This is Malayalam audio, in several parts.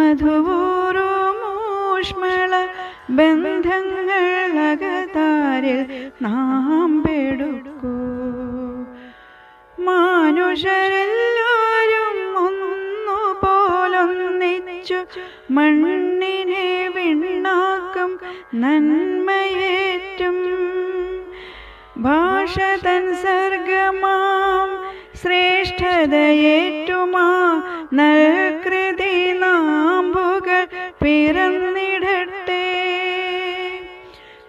മധുപൂർവമൂഷ്മള ബന്ധങ്ങളകതാരിൽ നാം പെടുക്കൂ. മാനുഷരെല്ലാരും ഒന്നു പോലൊന്നിച്ചു മണ്ണിനെ വിണ്ണാക്കും നന്മയേറ്റും. ഭാഷ തൻ സർഗമാം ശ്രേഷ്ഠതയേറ്റുമാ നൽകൃതി നാം പിറന്നിടട്ടെ.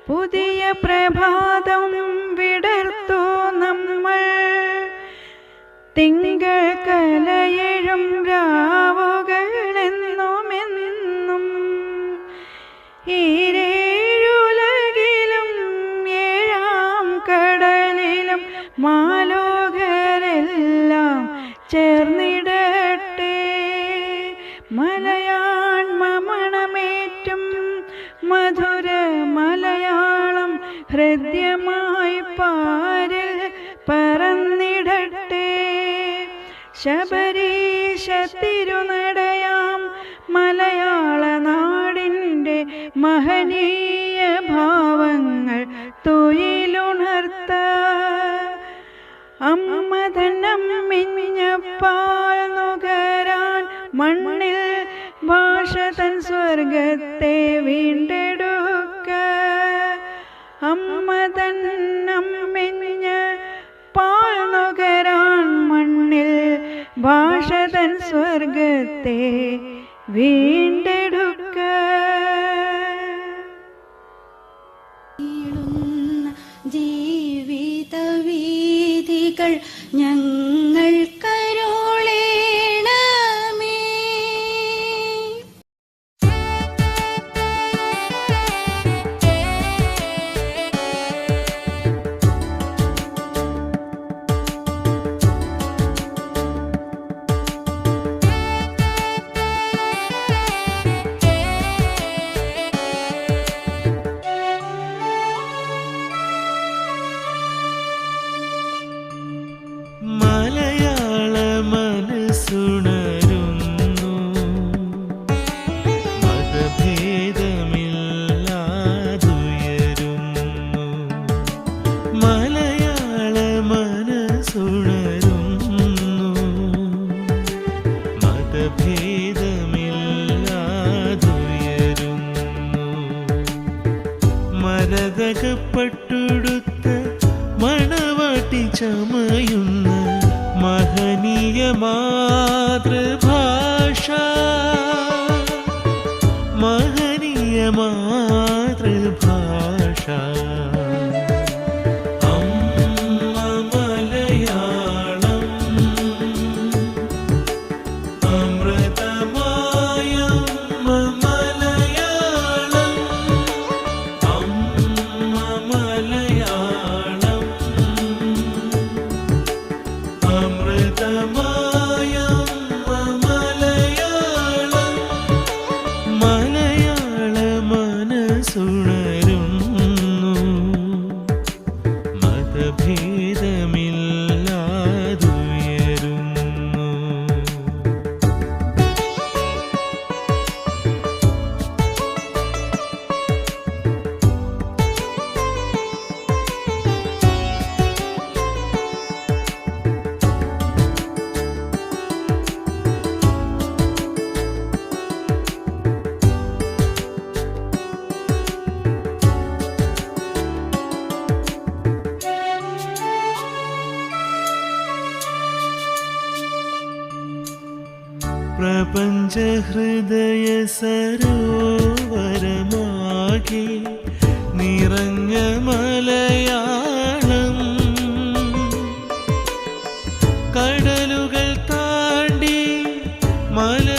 പുതിയ പ്രഭാതം വിടർത്തു നമ്മൾ. തിങ്കൾ കലയഴും ഹൃദ്യമായി പാരിൽ പറന്നിടട്ടെ. ശബരീശ തിരുനടയാം മലയാള നാടിന്റെ മഹനീയ ഭാവങ്ങൾ തൊയിലുണർത്ത. അമ്മ തന്നമ്മിഞ്ഞപ്പാൽ നുകരാൻ മണ്ണിൽ ഭാഷ തൻ സ്വർഗത്തെ വീണ്ടെടുക്ക സ്വർഗത്തെ വീണ്ടെടുക്ക. ജീവിത വീതികൾ ഞങ്ങൾ പ്രപഞ്ചഹൃദയ സരോവരമാകി നിറഞ്ഞ മലയാളം. കടലുകൾ താണ്ടി മലകൾ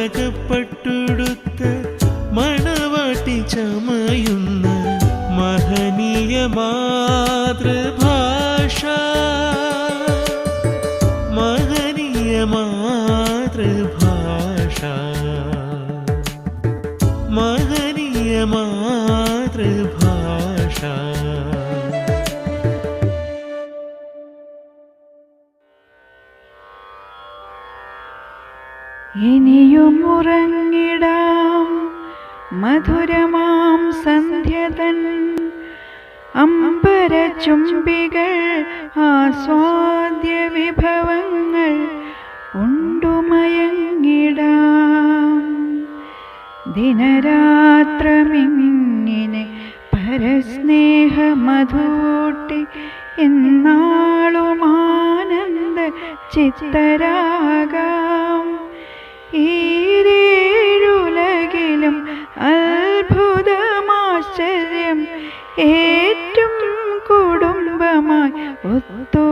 കനകപട്ടുടുത്ത് മണവാട്ടി ചമയുന്ന മഹനീയ മാതൃഭാഷ. മഹനീയ മാതൃഭാഷ. മഹനീയ മാതൃഭാഷ. ഇനിയും ഉറങ്ങിടാം. മധുരമാം സന്ധ്യതൻ. അമ്പര ചുംബികൾ ആസ്വാദ്യ വിഭവങ്ങൾ ഉണ്ടുമയങ്ങിടാം. ദിനരാത്രമിങ്ങിനെ പരസ്നേഹ മധൂട്ടി എന്നാളും ആനന്ദ ഏറ്റവും കുടുംബമായി ഒത്തുവാഴാം.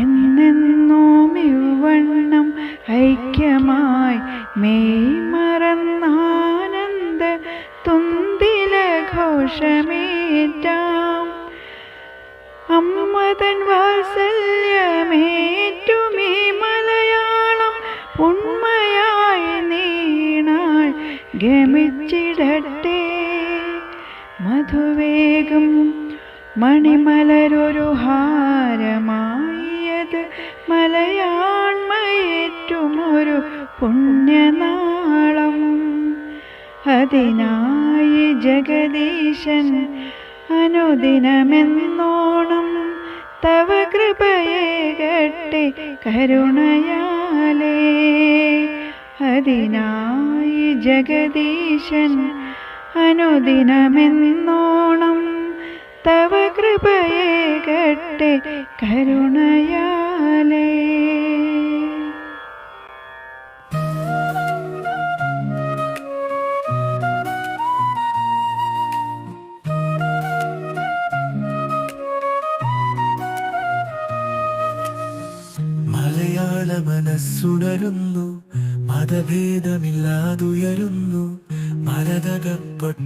എന്നെന്നും ഇവണ്ണം ഐക്യമായി മെയ് മറന്നാനന്ദ തുന്തില ഘോഷമേറ്റാം. അമ്മതൻ വാത്സല്യമേറ്റുമീ മലയാളം ഉണ്മയായി നീണാൾ ഗമിച്ചിടട്ടെ. മധുവേഗം മണിമലരൊരു ഹാരമായത് മലയാൺമയേറ്റുമൊരു പുണ്യനാളം. അതിനായി ജഗദീശൻ അനുദിനമെന്നോണം തവ കൃപയെ കട്ടെ കരുണയാലേ. അതിനായി ജഗദീശൻ അനുദിനമെന്നോണം തവ കൃപയെ കട്ടെ കരുണയാലേ.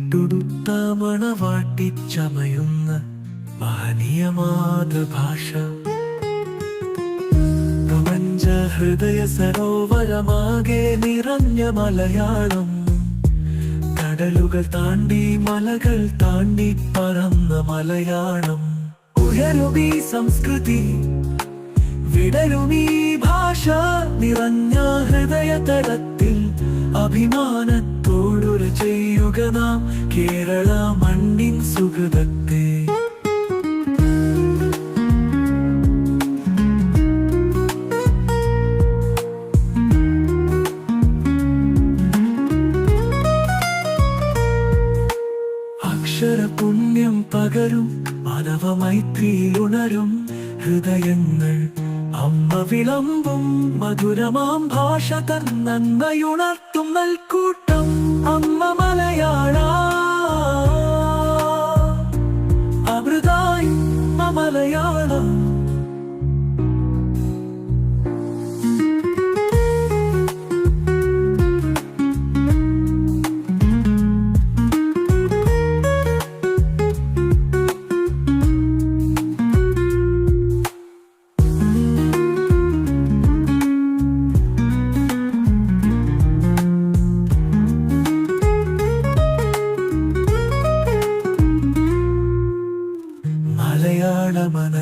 മരതകപ്പെട്ടുടുത്ത വാട്ടിച്ചമയുന്ന മഹനീയ മാതൃഭാഷ. പ്രപഞ്ച ഹൃദയ സരോവരമാകെ നിറഞ്ഞ മലയാളം. കടലുകൾ താണ്ടി മലകൾ താണ്ടി പറന്ന മലയാളം. ഉയരുമീ സംസ്കൃതി വിടരുമീ ഭാഷ നിറഞ്ഞ ഹൃദയതലത്തിൽ അഭിമാനത്തോടുര ചെയ്യുക നാം കേരള മണ്ണിൻ സുഹൃതത്തെ അക്ഷര പുണ്യം പകരും മാനവ മൈത്രിയിലുണരും ഹൃദയങ്ങൾ അമ്മ വിളമ്പും മധുരമാം ഭാഷ തന്നുണർത്തും നൽകൂട്ടം അമ്മ മലയാള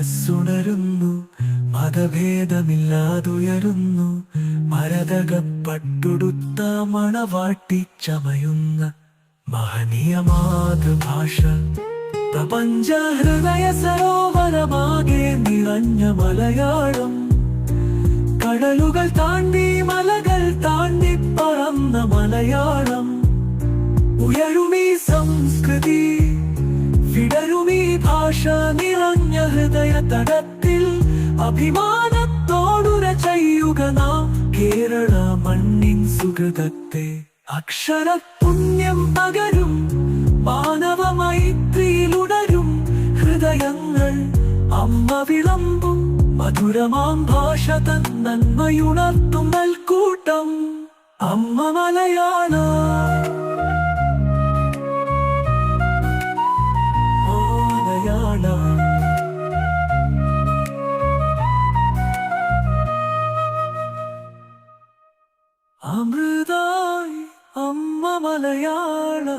മനസ്സുണരുന്നു. മതഭേദമില്ലാതുയരുന്നു. മരതകപ്പട്ടുടുത്ത മണവാട്ടി ചമയുന്ന മഹനീയ മാതൃഭാഷ പ്രപഞ്ച ഹൃദയ സരോവരമാകെ നിറഞ്ഞ മലയാളം. കടലുകൾ താണ്ടി മലകൾ താണ്ടി പറന്ന മലയാളം. ഉയരുമീ സംസ്കൃതി വിടരുമീ ഭാഷ നിറഞ്ഞ ഹൃദയ തടത്തിൽ അഭിമാനത്തോടുര ചെയ്യുക നാം. കേരള മണ്ണിൻ സുഹൃതത്തെ അക്ഷര പുണ്യം പകരും മാനവ മൈത്രിയിലുടരും ഹൃദയങ്ങൾ അമ്മ വിളമ്പും മധുരമാം ഭാഷ തൻ നന്മയുണർത്തും നൽകൂട്ടം അമ്മ മലയാള. കാണാം அமிர்தாய் அம்ம மலையாளா